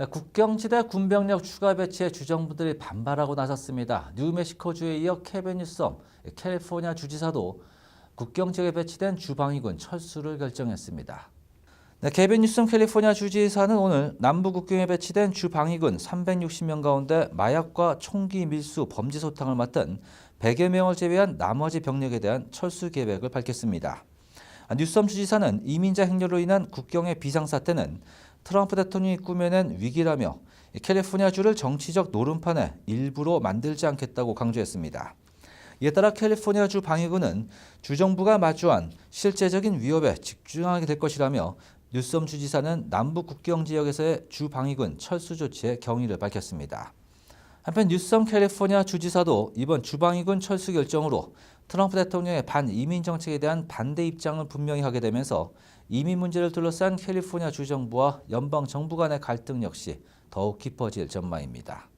네, 국경지대 군병력 추가 배치에 주정부들이 반발하고 나섰습니다. 뉴멕시코주에 이어 케빈 뉴섬 캘리포니아 주지사도 국경 지역에 배치된 주방위군 철수를 결정했습니다. 네, 케빈 뉴섬 캘리포니아 주지사는 오늘 남부 국경에 배치된 주방위군 360명 가운데 마약과 총기 밀수 범죄 소탕을 맡은 100여 명을 제외한 나머지 병력에 대한 철수 계획을 밝혔습니다. 아, 뉴섬 주지사는 이민자 행렬로 인한 국경의 비상사태는 트럼프 대통령이 꾸며낸 위기라며 캘리포니아주를 정치적 노름판에 일부러 만들지 않겠다고 강조했습니다. 이에 따라 캘리포니아주 방위군은 주정부가 마주한 실제적인 위협에 집중하게 될 것이라며 뉴섬 주지사는 남부 국경 지역에서의 주 방위군 철수 조치에 경의를 밝혔습니다. 한편 뉴섬 캘리포니아 주지사도 이번 주방위군 철수 결정으로 트럼프 대통령의 반이민 정책에 대한 반대 입장을 분명히 하게 되면서 이민 문제를 둘러싼 캘리포니아 주정부와 연방 정부 간의 갈등 역시 더욱 깊어질 전망입니다.